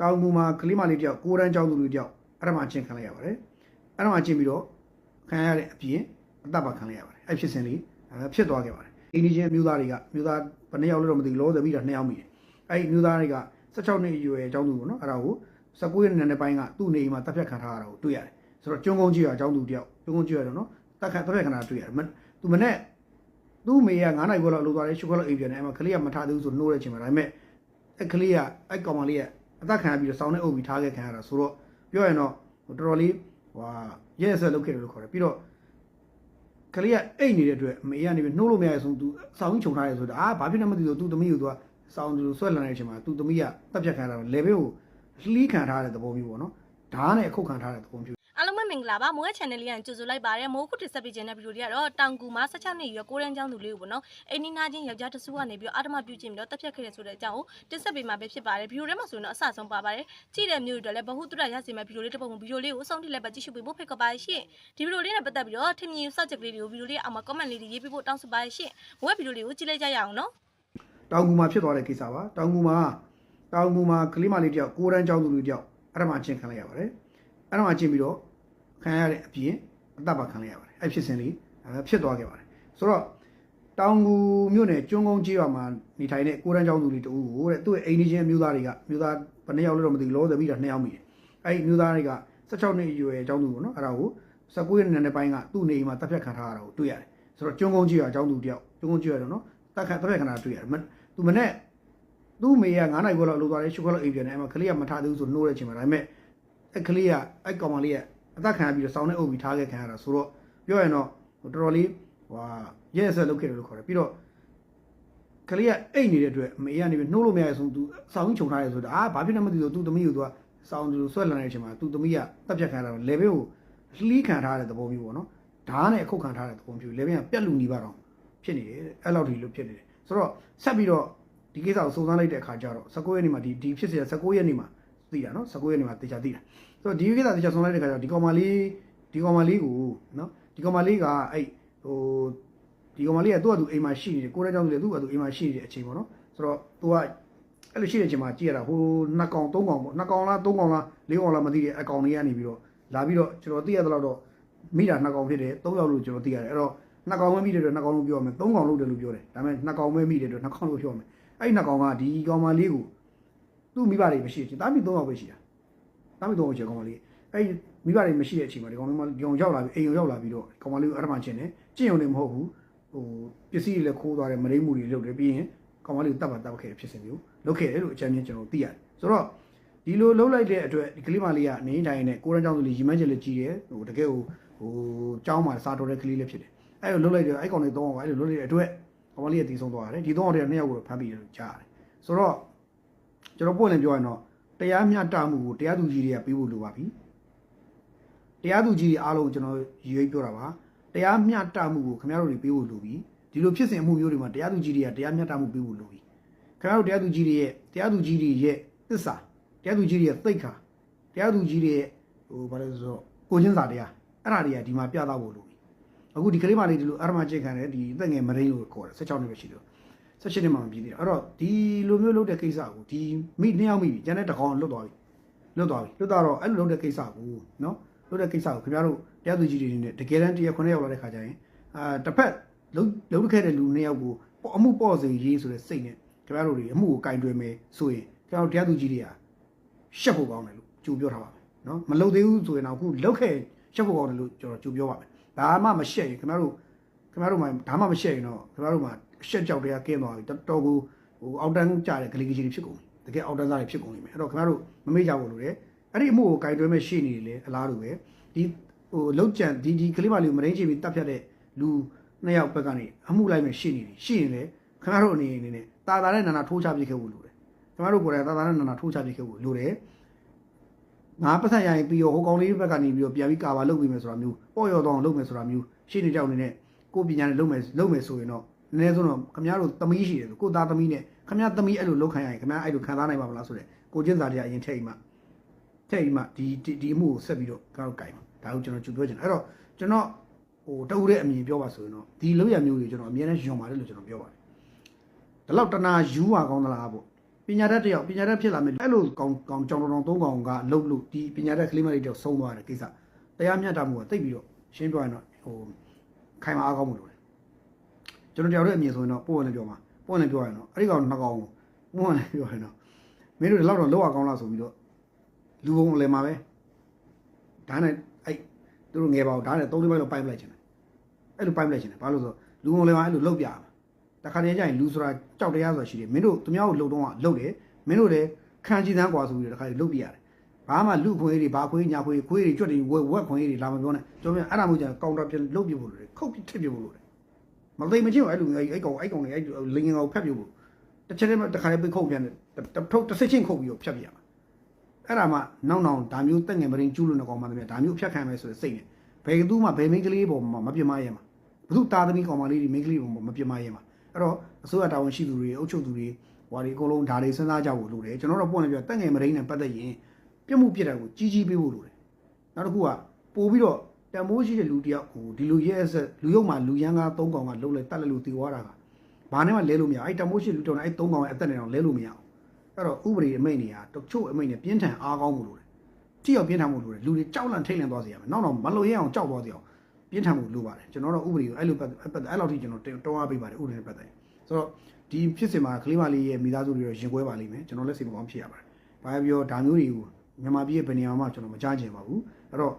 တောင်မူမှာကလေးမလေးတယောက်ကိုရန်ကျောင်းသူလူတယောက်အဲ့ဒါမှချင်းခံလိုက်ရပါတယ်အဲ့ဒါမှချင်းပြီးတော့ခံရတဲ့အပြင်အသက်ပါခံလိုက်ရပါတယ်အဲ့ဖြစ်စဉ်လေးအဲ့ဖြစ်သွားခဲ့ပါတယ်အင်းဒီချင်းမျိုးသားတွေကမျိုးသားဘယ်နှစ်ယောက်လဲတော့မသိဘူးလောဆယ်ပြီးတော့နှစ်ယောက်မိတယ်အဲ့ဒီမျိုးသားတွေက16နှစ်အရွယ်ကျောင်းသူပေါ့နော်အဲ့ဒါကို19ရက်နေ့နဲ့ပိုင်းကသူ့နေအိမ်မှာတပ်ဖြတ်ခံထားရတာကိုတွေ့ရတယ်ဆိုတော့ကျွန်းကုန်းကြီးရအကျောင်းသူတယောက်ကျွန်းကုန်းကြီးရတော့နော်တပ်ခတ်တပ်ဖြတ်ခံတာတွေ့ရတယ်မသူမနဲ့သူ့မေက9နိုင်ခွဲလောက်လိုသွားတယ်ရှုခက်လောက်အိမ်ပြန်တယ်အဲ့မှာကလေးကမထားသေးဘူးဆိုနှိုးတဲ့အချိန်မှာဒါပေမဲ့အဲ့ကလေးကအဲ့ကောင်မလေးက အသက်ခံရပြီးတော့စောင်းနဲ့အုပ်ပြီးထားခဲ့ခံရတာဆိုတော့ပြောရရင်တော့တော်တော်လေးဟွာရဲရဲဆက်လုပ်ခဲ့တယ်လို့ခေါ်တယ်ပြီးတော့ကလေးကအိတ်နေတဲ့အတွက်အမေကနေပြီးနှိုးလို့မရရဆုံးသူစောင်းချုံထားရဲဆိုတာအာဘာဖြစ်နေမသိဘူးသူသမီးကိုသူကစောင်းသူဆွဲလန်တဲ့အချိန်မှာသူသမီးကတပ်ဖြတ်ခံရတာလေဘေးကိုလှီးခံထားတဲ့သဘောမျိုးပေါ့နော်ဓာတ်နဲ့အခုတ်ခံထားတဲ့သဘောမျိုးအားလုံးပဲ မင်္ဂလာပါမိုးရဲ့ channel လေးကကြိုဆိုလိုက်ပါတယ်မိုးခုတစ်ဆက်ပေးခြင်းတဲ့ဗီဒီယိုလေးကတော့တောင်ကူမှာ16နှစ်ရွယ်ကိုရန်ချောင်းသူလေးကိုပေါ့နော်အိနီနာချင်းယောက်ျားတဆူကနေပြီးတော့အာဓမပြုခြင်းပြီးတော့တက်ဖြတ်ခဲ့ရဆိုတဲ့အကြောင်းကိုတစ်ဆက်ပေးမှာပဲဖြစ်ပါတယ်ဗီဒီယိုထဲမှာဆိုရင်တော့အဆအဆုံးပါပါတယ်ကြည့်တဲ့မျိုးတွေလည်းဘဟုတုရရစီမဲ့ဗီဒီယိုလေးတစ်ပုံဗီဒီယိုလေးကိုအဆုံးထိလည်းပဲကြည့်ရှုပေးဖို့ဖိတ်ခေါ်ပါရှင့်ဒီဗီဒီယိုလေးနဲ့ပတ်သက်ပြီးတော့ထင်မြင်စကြက်ကလေးတွေကိုဗီဒီယိုလေးအောက်မှာ comment လေးတွေရေးပေးဖို့တောင်းဆိုပါရှင့်မိုးရဲ့ဗီဒီယိုလေးကိုကြည့်လိုက်ကြရအောင်နော်တောင်ကူမှာဖြစ်သွားတဲ့ကိစ္စပါတောင်ကူမှာတောင်ကူမှာကလေးမလေးတယောက်ကိုရန်ကျောင်းသူလူတယောက်အဲ့ဒါမှချင်းခံလိုက်ရပါတယ်အဲ့ဒါမှချင်းပြီးတော့ ခံရတဲ့အပြင်အသက်ပါခံလိုက်ရပါတယ်အဲ့ဖြစ်စဉ်လေးအဲ့ဖြစ်သွားခဲ့ပါတယ်ဆိုတော့တောင်ကူမြို့နယ်ကျွန်းကုန်းကြီးရွာမှာနေထိုင်တဲ့ကိုရန်ကျောင်းသူလေးတူကိုတဲ့သူ့ရဲ့အိမ်နီးချင်းမျိုးသားတွေကမျိုးသားဘယ်နှစ်ယောက်လဲတော့မသိဘူးလောဆယ်ပြီးတော့နှစ်ယောက်မိတယ်အဲ့ဒီမျိုးသားတွေက16နှစ်အရွယ်ကျောင်းသူပေါ့နော်အဲ့ဒါကို19ရက်နေ့နဲ့ပိုင်းကသူ့နေအိမ်မှာတပ်ဖြတ်ခံထားရတာကိုတွေ့ရတယ်ဆိုတော့ကျွန်းကုန်းကြီးရွာကျောင်းသူတယောက်ကျွန်းကုန်းကြီးရွာတော့နော်တပ်ခတ်တပ်ဖြတ်ခံတာတွေ့ရတယ်သူမနဲ့သူ့မေက9နိုင်ခွဲလောက်လိုသွားတယ်ရှုခက်လောက်အိမ်ပြန်တယ်အဲ့မှာကလေးကမထားသေးဘူးဆိုနှိုးတဲ့အချိန်မှာဒါပေမဲ့အဲ့ကလေးကအဲ့ကောင်မလေးက အသက်ခံရပြီးတော့စောင်းနဲ့အုပ်ပြီးထားခဲ့ခံရတာဆိုတော့ပြောရရင်တော့တော်တော်လေးဟွာရဲရဲဆက်လုပ်ခဲ့တယ်လို့ခေါ်တယ်ပြီးတော့ကလေးကအိတ်နေတဲ့အတွက်မေကနေပြီးနှိုးလို့မရဆုံးသူစောင်းချုံထားရဲဆိုတာအာဘာဖြစ်နေမသိဘူးသူသမီးကိုသူကစောင်းသူဆွဲလန်တဲ့အချိန်မှာသူသမီးကတက်ပြတ်ခံရတာလေဘေးကိုလှီးခံထားတဲ့သဘောမျိုးပေါ့နော်ဓာတ်နဲ့အခုတ်ခံထားတဲ့သဘောမျိုးလေဘေးကပြက်လူနေပါတော့ဖြစ်နေတယ်အဲ့လောက်ထိလို့ဖြစ်နေတယ်ဆိုတော့ဆက်ပြီးတော့ဒီကိစ္စကိုစုံစမ်းလိုက်တဲ့အခါကျတော့19ရက်နေ့မှာဒီဒီဖြစ်စီ19ရက်နေ့မှာသိတာနော်19ရက်နေ့မှာတေချာသိတာ ဆိုတော့ဒီကိစ္စတေချာစုံစမ်းလိုက်တဲ့အခါကျတော့ဒီကောင်မလေးဒီကောင်မလေးကိုနော်ဒီကောင်မလေးကအဲ့ဟိုဒီကောင်မလေးကသူ့အတူအိမ်မှာရှိနေတယ်ကိုရဲကြောင့်ဆိုလေသူ့အတူအိမ်မှာရှိနေတဲ့အချိန်ပေါ့နော်ဆိုတော့သူကအဲ့လိုရှိတဲ့အချိန်မှာကြည့်ရတာဟိုနှစ်ကောင်သုံးကောင်ပေါ့နှစ်ကောင်လားသုံးကောင်လားလေးကောင်လားမသိတဲ့အကောင်လေးကနေပြီးတော့လာပြီးတော့ကျွန်တော်သိရတဲ့လောက်တော့မိတာနှစ်ကောင်ဖြစ်တယ်သုံးယောက်လို့ကျွန်တော်သိရတယ်အဲ့တော့နှစ်ကောင်ပဲမိတဲ့အတွက်နှစ်ကောင်လို့ပြောရမယ်သုံးကောင်လို့တယ်လို့ပြောတယ်ဒါပေမဲ့နှစ်ကောင်ပဲမိတဲ့အတွက်နှစ်ကောင်လို့ပြောရမယ်အဲ့ဒီနှစ်ကောင်ကဒီကောင်မလေးကိုသူ့မိဘတွေမရှိချင်းတာမီ၃ယောက်ပဲရှိတာ တာမီ၃ယောက်ရှိကောင်မလေးအဲ့ဒီမိဘတွေမရှိတဲ့အချိန်မှာဒီကောင်လေးမဒီကောင်ရောက်လာပြီးအိမ်ရောက်လာပြီးတော့ကောင်မလေးကိုအထမချင်းတယ်ကျင့်ရုံနဲ့မဟုတ်ဘူးဟိုပစ္စည်းတွေလည်းခိုးသွားတယ်မရိမှုတွေလုပ်တယ်ပြီးရင်ကောင်မလေးကိုတတ်ပါတတ်ခဲ့တဲ့ဖြစ်စဉ်မျိုးလုပ်ခဲ့တယ်လို့အကြမ်းချင်းကျွန်တော်သိရတယ်ဆိုတော့ဒီလိုလှုပ်လိုက်တဲ့အတွက်ဒီကလေးမလေးကနေတိုင်းနဲ့ကိုရန်ကျောင်းသူလေးရီမန်းချက်လေးကြီးတယ်ဟိုတကယ်ဟိုဟိုကျောင်းမှာစားတော်တဲ့ကလေးလေးဖြစ်တယ်အဲ့လိုလှုပ်လိုက်တယ်အဲ့ကောင်လေးသုံးအောင်အဲ့လိုလှုပ်လိုက်တဲ့အတွက်ကောင်မလေးကတည်ဆုံးသွားတယ်ဒီသုံးအောင်တည်းနှစ်ယောက်ကိုဖမ်းပြီးလို့ကြားရတယ်ဆိုတော့ကျွန်တော်ပွင့်လင်းပြောရင်တော့ တရားမျှတမှုကိုတရားသူကြီးတွေကပေးဖို့လိုပါပြီတရားသူကြီးတွေအားလုံးကျွန်တော်ရည်ရွယ်ပြောတာပါတရားမျှတမှုကိုခင်ဗျားတို့တွေပေးဖို့လိုပြီဒီလိုဖြစ်စဉ်အမှုမျိုးတွေမှာတရားသူကြီးတွေကတရားမျှတမှုပေးဖို့လိုပြီခင်ဗျားတို့တရားသူကြီးတွေရဲ့တရားသူကြီးတွေရဲ့သစ္စာတရားသူကြီးတွေရဲ့သိက္ခာတရားသူကြီးတွေရဲ့ဟိုဘာလဲဆိုတော့ကိုချင်းစာတရားအဲ့ဒါတွေကဒီမှာပြသဖို့လိုပြီအခုဒီကလေးမလေးဒီလိုအရမချိတ်ခံတယ်ဒီအသက်ငယ်မရင်းလို့ခေါ်တယ်16နှစ်ပဲရှိတယ် ဆက်ရှင်နေမှာမပြီးသေးတာအဲ့တော့ဒီလိုမျိုးလုပ်တဲ့ကိစ္စကိုဒီမိနှစ်ယောက်မိပြီကျန်တဲ့တကောင်လွတ်သွားပြီလွတ်သွားပြီလွတ်သွားတော့အဲ့လိုလုပ်တဲ့ကိစ္စကိုနော်လုပ်တဲ့ကိစ္စကိုခင်ဗျားတို့တရားသူကြီးတွေနဲ့တကယ်တမ်းတရားခွန်းရောက်လာတဲ့ခါကျရင်အာတစ်ဖက်လုံးလုံးခဲ့တဲ့လူနှစ်ယောက်ကိုပေါ့အမှုပေါ့စေရေးဆိုတဲ့စိတ်နဲ့ခင်ဗျားတို့တွေအမှုကိုကင်တွယ်မယ်ဆိုရင်ခင်ဗျားတို့တရားသူကြီးတွေကရှက်ဖို့ကောင်းတယ်လို့ကြိုပြောထားပါမယ်နော်မလုပ်သေးဘူးဆိုရင်တော့အခုလုပ်ခဲ့ရှက်ဖို့ကောင်းတယ်လို့ကျွန်တော်ကြိုပြောပါမယ်ဒါမှမရှက်ရင်ခင်ဗျားတို့ခင်ဗျားတို့မှဒါမှမရှက်ရင်တော့ခင်ဗျားတို့မှအ ရှက်ကြောက်တွေကကင်းသွားပြီတော်တော်ကိုဟိုအောက်တန်းကြတဲ့ကလေးကကြီးတွေဖြစ်ကုန်ပြီတကယ်အောက်တန်းသားတွေဖြစ်ကုန်နေမယ်အဲ့တော့ခင်ဗျားတို့မမေ့ကြဘူးလို့လေအဲ့ဒီအမှုကိုဂိုင်တွဲမဲ့ရှေ့နေတယ်လေအလားတူပဲဒီဟိုလောက်ကြံဒီဒီကလေးမလေးကိုမရင်းချပြီးတတ်ဖြတ်တဲ့လူနှစ်ယောက်ဘက်ကနေအမှုလိုက်မဲ့ရှေ့နေတယ်ရှေ့ရင်လေခင်ဗျားတို့အနေနဲ့နဲ့တာတာနဲ့နာနာထိုးချပြခဲ့ဖို့လိုတယ်ခင်ဗျားတို့ကိုယ်တိုင်တာတာနဲ့နာနာထိုးချပြခဲ့ဖို့လိုတယ်ငါပတ်သက်ရရင်ပြီးတော့ဟိုကောင်လေးဘက်ကနေပြီးတော့ပြန်ပြီးကာပါလုပ်ပြီးမယ်ဆိုတာမျိုးပေါ့ရော်တော့လုပ်မယ်ဆိုတာမျိုးရှေ့နေကြောက်နေတဲ့ကိုပညာနဲ့လုပ်မယ်လုပ်မယ်ဆိုရင်တော့ နည်းနည်းဆုံးတော့ခမရတို့သမီးရှိတယ်ဆိုကိုသားသမီးနဲ့ခမရသမီးအဲ့လိုလောက်ခံရရင်ခမရအဲ့လိုခံစားနိုင်ပါမလားဆိုတဲ့ကိုချင်းစာတရားအရင်ထည့်အိမ်မှာထည့်အိမ်မှာဒီဒီဒီအမှုကိုဆက်ပြီးတော့ကောက်ကြိုင်မှာဒါကိုကျွန်တော်ကြိုပြောချင်တယ်အဲ့တော့ကျွန်တော်ဟိုတူတဲ့အမြင်ပြောပါဆိုရင်တော့ဒီလောက်ရမျိုးတွေကျွန်တော်အများနဲ့ယွန်ပါတယ်လို့ကျွန်တော်ပြောပါတယ်ဒါလောက်တနာယူပါကောင်းသလားပေါ့ပညာတတ်တစ်ယောက်ပညာတတ်ဖြစ်လာမယ်အဲ့လိုကောင်ကောင်ကြောင်တောင်သုံးကောင်ကလှုပ်လို့ဒီပညာတတ်ကလေးမလေးတယောက်ဆုံးသွားတယ်ကိစ္စတရားမျှတမှုကတိတ်ပြီးတော့ရှင်းပြရင်တော့ဟိုခိုင်မာအားကောင်းမှုလို့တယ် ကျွန်တော်တယောက်တည်းအမြင်ဆိုရင်တော့ပို့ဝင်လည်းပြောမှာပို့ဝင်လည်းပြောရင်တော့အဲ့ဒီကောင်နှစ်ကောင်ကိုပို့ဝင်လည်းပြောရင်တော့မင်းတို့ဒီလောက်တော့လောက်အောင်ကောင်းလားဆိုပြီးတော့လူဘုံလည်းမှာပဲဒါနဲ့အဲ့သူတို့ငယ်ပါအောင်ဒါနဲ့သုံးလေးပိုင်းလောက်ပိုက်ပလိုက်ချင်တယ်အဲ့လိုပိုက်ပလိုက်ချင်တယ်ဘာလို့ဆိုလူဘုံလည်းမှာအဲ့လိုလှုပ်ပြရမှာ တခါတည်းကျရင်လူဆိုတာကြောက်တရားဆိုတာရှိတယ်မင်းတို့သူများကိုလှုပ်တော့ကလှုပ်တယ်မင်းတို့လည်းခံကြည့်သန်းกว่าဆိုပြီးတော့တခါတည်းလှုပ်ပြရတယ်ဘာမှလူခွေးတွေဘာခွေးညာခွေးခွေးတွေကြွက်တွေဝက်ဝက်ခွေးတွေလာမပြောနဲ့ကျွန်တော်အဲ့ဒါမျိုးကျကောင်တာပြန်လှုပ်ပြဖို့လိုတယ်ခုတ်ပြထစ်ပြဖို့လိုတယ် မသိမချင်းအဲ့လိုအဲ့ကောင်အဲ့ကောင်တွေအဲ့လင်းငင်ကောင်ဖက်ပြဖို့တစ်ချက်တည်းတခါတည်းပိတ်ခုတ်ပြန်တယ်ထုတ်တစ်စစ်ချင်းခုတ်ပြီးတော့ဖြတ်ပြရမှာအဲ့ဒါမှနောက်နောက်ဒါမျိုးတက်ငယ်မရင်းကျူးလို့နေကောင်မှတည်းဒါမျိုးဖြတ်ခံမယ်ဆိုတဲ့စိတ်နဲ့ဘယ်သူမှဘယ်မိန်းကလေးပေါ်မှာမပြမရဲမှာဘသူတာသမီကောင်မလေးတွေမိန်းကလေးပေါ်မှာမပြမရဲမှာအဲ့တော့အစိုးရတာဝန်ရှိသူတွေအုပ်ချုပ်သူတွေဟွာဒီအကုန်လုံးဒါတွေစဉ်းစားကြဖို့လိုတယ်ကျွန်တော်တို့ပွင့်နေပြတက်ငယ်မရင်းနဲ့ပတ်သက်ရင်ပြစ်မှုပြစ်တာကိုကြီးကြီးပေးဖို့လိုတယ်နောက်တစ်ခုကပို့ပြီးတော့ တန်မိုးရှိတဲ့လူတယောက်ကိုဒီလူရဲဆက်လူရုံမှာလူရန်ကား၃កောင်ကလှုပ်လိုက်တက်လိုက်လို့တည်သွားတာကဘာနဲ့မှလဲလို့မရအဲ့တန်မိုးရှိလူတောင်အဲ့၃កောင်ရဲ့အသက်နဲ့တော့လဲလို့မရအောင်အဲ့တော့ဥပဒေအမိန့်တွေကတချို့အမိန့်တွေပြင်းထန်အားကောင်းမှုလိုတယ်တိရောက်ပြင်းထန်မှုလိုတယ်လူတွေကြောက်လန့်ထိတ်လန့်သွားစေရမယ်နောက်တော့မလို့ရအောင်ကြောက်သွားစေအောင်ပြင်းထန်မှုလိုပါတယ်ကျွန်တော်တို့ဥပဒေကိုအဲ့လိုပတ်အဲ့လောက်ထိကျွန်တော်တောင်းအားပေးပါတယ်ဥပဒေနဲ့ပတ်သက်ဆိုတော့ဒီဖြစ်စဉ်မှာကလေးမလေးရဲ့မိသားစုတွေတော့ရင်ကွဲပါလိမ့်မယ်ကျွန်တော်လည်းစိတ်မကောင်းဖြစ်ရပါတယ်။ဘာပဲပြောဒါမျိုးတွေကိုမြန်မာပြည်ရဲ့ဗနေရာမှာကျွန်တော်မကြားချင်ပါဘူး။အဲ့တော့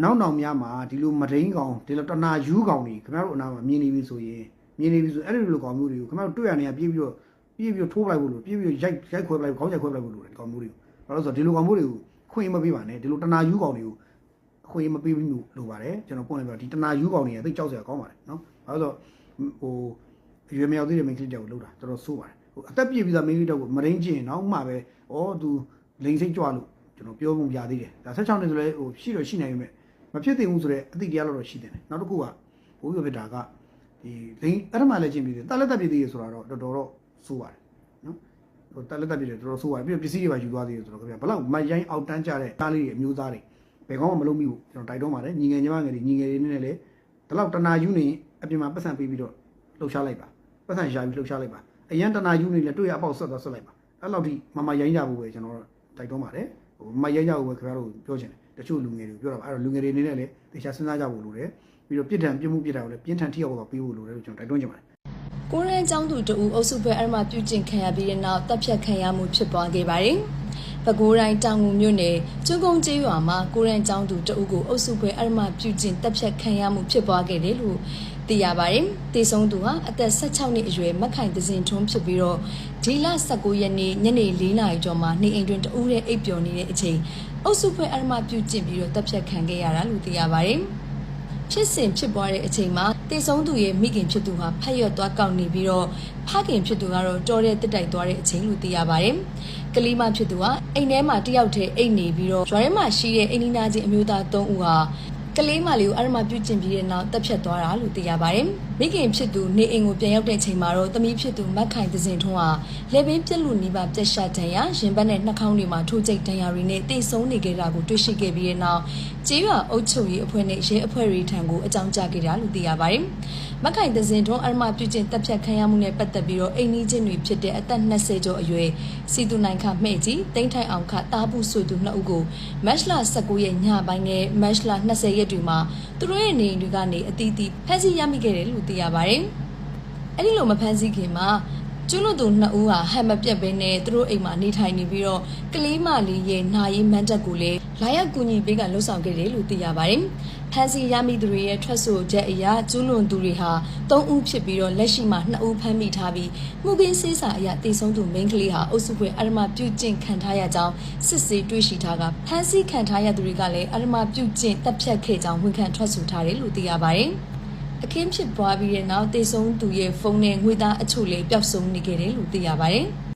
နောက်နောက်များမှာဒီလိုမဒိန်ကောင်ဒီလိုတနာယူကောင်တွေခင်ဗျားတို့အနာမှာမြင်နေပြီဆိုရင်မြင်နေပြီဆိုအဲ့ဒီလိုကောင်မျိုးတွေကိုခင်ဗျားတို့တွေ့ရနေရပြေးပြီးတော့ပြေးပြီးတော့ထိုးပလိုက်ဖို့လို့ပြေးပြီးတော့ရိုက်ရိုက်ခွဲပလိုက်ခေါင်းရိုက်ခွဲပလိုက်ဖို့လို့ဒီကောင်မျိုးတွေကိုဘာလို့လဲဆိုတော့ဒီလိုကောင်မျိုးတွေကိုခွင့်မပေးပါနဲ့ဒီလိုတနာယူကောင်တွေကိုအခွင့်မပေးဘူးလို့လိုပါတယ်ကျွန်တော်ပွင့်လိုက်ပြဒီတနာယူကောင်တွေကသိကြောက်စရာကောင်းပါတယ်နော်ဘာလို့လဲဆိုတော့ဟိုအရွယ်မရောက်သေးတဲ့ main clip တောက်ကိုလောက်တာတော်တော်ဆိုးပါတယ်ဟိုအသက်ပြည့်ပြီးသား main clip တောက်ကိုမရင်းကျင်တော့မှပဲဩသူလိန်စိတ်ကြွလို့ကျွန်တော်ပြောပုံပြသေးတယ်ဒါ16နှစ်ဆိုလဲဟိုရှိတော့ရှိနိုင်ပေမဲ့ မဖြစ်သင့်ဘူးဆိုတော့အတိတရားတော့ရှိတယ်နောက်တစ်ခုကဘိုးပြဖြစ်တာကဒီလိန်အဲ့ဒါမှလည်းကျင်ပြီးတယ်တက်လက်တက်ပြည့်သေးရဆိုတော့တော်တော်တော့ဆိုးပါတယ်နော်ဟိုတက်လက်တက်ပြည့်တယ်တော်တော်ဆိုးပါတယ်ပြီးတော့ပစ္စည်းတွေပါယူသွားသေးတယ်ဆိုတော့ခင်ဗျာဘလောက်မရိုင်းအောက်တန်းကြတဲ့သားလေးတွေအမျိုးသားတွေဘယ်ကောင်းမှမလုပ်မိဘူးကျွန်တော်တိုက်တော့ပါတယ်ညီငယ်ညီမငယ်တွေညီငယ်တွေနဲ့လည်းဒီလောက်တနာယူနေအပြင်မှာပတ်စံပေးပြီးတော့လှုပ်ရှားလိုက်ပါပတ်စံရှာပြီးလှုပ်ရှားလိုက်ပါအရန်တနာယူနေလဲတွေ့ရအပေါက်ဆက်သွားဆက်လိုက်ပါအဲ့လောက်ထိမမရိုင်းကြဘူးပဲကျွန်တော်တိုက်တွန်းပါတယ်ဟိုမရိုင်းကြဘူးပဲခင်ဗျားတို့ပြောချင်တယ် တချို့လူငယ်တွေပြောတာပါအဲ့တော့လူငယ်တွေအနေနဲ့လည်းတေချာစဉ်းစားကြဖို့လိုတယ်ပြီးတော့ပြစ်ဒဏ်ပြစ်မှုပြစ်ဒဏ်ကိုလည်းပြင်းထန်ထိရောက်တော့ပေးဖို့လိုတယ်လို့ကျွန်တော်တိုက်တွန်းချင်ပါတယ်ကိုရန်ကျောင်းသူတူအုပ်စုဘက်အရမပြုကျင့်ခံရပြီးတဲ့နောက်တပ်ဖြတ်ခံရမှုဖြစ်ပွားခဲ့ပါတယ်။ ပဲခူးတိုင်းတောင်ငူမြို့နယ်ကျွန်းကုန်းကျေးရွာမှာကိုရန်ကျောင်းသူတူကိုအုပ်စုဘက်အရမပြုကျင့်တပ်ဖြတ်ခံရမှုဖြစ်ပွားခဲ့တယ်လို့သိရပါတယ်။တေဆုံးသူဟာအသက်16နှစ်အရွယ်မက်ခိုင်သစင်ထွန်းဖြစ်ပြီးတော့ဒီလ19ရက်နေ့ညနေ4နာရီကျော်မှာနေအိမ်တွင်တဦးရဲ့အိပ်ပျော်နေတဲ့အချိန်အုပ်စုဘက်အရမပြုကျင့်ပြီးတော့တပ်ဖြတ်ခံခဲ့ရတာလို့သိရပါတယ်။ဖြစ်စဉ်ဖြစ်ပွားတဲ့အချိန်မှာတေဆုံးသူရဲ့မိခင်ဖြစ်သူဟာဖက်ရွက်သွားကောက်နေပြီးတော့ဖခင်ဖြစ်သူကတော့တော်တဲ့တက်တိုက်သွားတဲ့အချိန်လို့သိရပါတယ်။ ကလေးမဖြစ်သူကအိမ်ထဲမှာတယောက်တည်းအိတ်နေပြီးတော့ရွာထဲမှာရှိတဲ့အိမ်နီးနားချင်းအမျိုးသား၃ဦးဟာကလေးမလေးကိုအရမပြုတ်ကျင်ပြီးတဲ့နောက်တပ်ဖြတ်သွားတာလို့သိရပါတယ်။မိခင်ဖြစ်သူနေအိမ်ကိုပြန်ရောက်တဲ့အချိန်မှာတော့သမီးဖြစ်သူမက်ခိုင်သစင်ထွန်းဟာလက်ဘင်းပြက်လူနီးပါပြက်ရှဒဏ်ရာရင်ဘတ်နဲ့နှာခေါင်းတွေမှာထိုးကျိတ်ဒဏ်ရာတွေနဲ့တိတ်ဆုံးနေခဲ့တာကိုတွေ့ရှိခဲ့ပြီးတဲ့နောက်ကျေးရွာအုပ်ချုပ်ရေးအဖွဲ့နဲ့ရဲအဖွဲ့တွေထံကိုအကြောင်းကြားခဲ့တာလို့သိရပါတယ်။မက်ခိုင်သစင်ထွန်းအရမပြုတ်ကျင်တပ်ဖြတ်ခံရမှုနဲ့ပတ်သက်ပြီးတော့အိမ်နီးချင်းတွေဖြစ်တဲ့အသက်20ကျော်အရွယ်စီသူနိုင်ခမှဲ့ကြီးတိမ့်ထိုင်အောင်ခတားဘူးဆွေသူနှစ်ဦးကိုမတ်လ19ရက်ညပိုင်းနဲ့မတ်လ20ရက်တွေမှာသူတို့ရဲ့နေအိမ်တွေကနေအသီးသီးဖမ်းဆီးရမိခဲ့တယ်လို့သိရပါတယ်။အဲ့ဒီလိုမဖမ်းဆီးခင်မှာ ကျွလွန်သူနှစ်ဦးဟာဟန်မပြတ်ဘဲနဲ့သူတို့အိမ်မှာနေထိုင်နေပြီးတော့ကလေးမလေးရဲ့နာရီမန်းတက်ကိုလည်းလာရောက်ကူညီပေးကလှုပ်ဆောင်ခဲ့တယ်လို့သိရပါတယ်။ဖမ်းဆီးရမိသူတွေရဲ့ထွက်ဆိုချက်အရကျွလွန်သူတွေဟာ၃ဦးဖြစ်ပြီးတော့လက်ရှိမှာ2ဦးဖမ်းမိထားပြီးမှုကင်းစေးစာအရတည်ဆုံးသူမိန်းကလေးဟာအုပ်စုဖွဲ့အရမပြုတ်ကျင့်ခံထားရကြောင်းစစ်ဆေးတွေ့ရှိထားကဖမ်းဆီးခံထားရသူတွေကလည်းအရမပြုတ်ကျင့်တပ်ဖြတ်ခဲ့ကြောင်းဝန်ခံထွက်ဆိုထားတယ်လို့သိရပါတယ်။ အခင်းဖြစ်ပွားပြီးတဲ့နောက်တေဆုံးသူရဲ့ဖုန်းနဲ့ငွေသားအချို့လေးပျောက်ဆုံးနေခဲ့တယ်လို့သိရပါတယ်။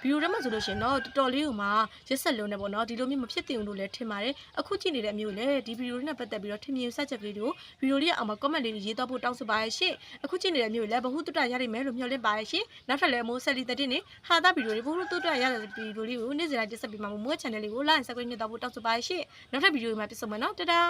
ဗီဒီယိုထဲမှာဆိုလို့ရှိရင်တော့တော်တော်လေးကိုမှရက်ဆက်လုံးနေပေါ့နော်ဒီလိုမျိုးမဖြစ်သင့်ဘူးလို့လည်းထင်ပါတယ်အခုကြည့်နေတဲ့အမျိုးလည်းဒီဗီဒီယိုလေးနဲ့ပတ်သက်ပြီးတော့ထင်မြင်ဆက်ချက်ကလေးတွေကိုဗီဒီယိုလေးရဲ့အောက်မှာ comment လေးတွေရေးတော့ဖို့တောင်းဆိုပါရရှင်အခုကြည့်နေတဲ့အမျိုးလည်းဘ ഹു တုတရနိုင်မယ်လို့မျှော်လင့်ပါရရှင်နောက်ထပ်လည်းအမိုးဆက်လီတဲ့တင်နေဟာတာဗီဒီယိုတွေဘ ഹു တုတရတဲ့ဗီဒီယိုလေးကိုနေ့စဉ်တိုင်းတက်ဆက်ပြီးမှမိုး channel လေးကို like subscribe နဲ့တော့ဖို့တောင်းဆိုပါရရှင်နောက်ထပ်ဗီဒီယိုတွေမှာပြန်ဆုံမယ်နော်တဒါ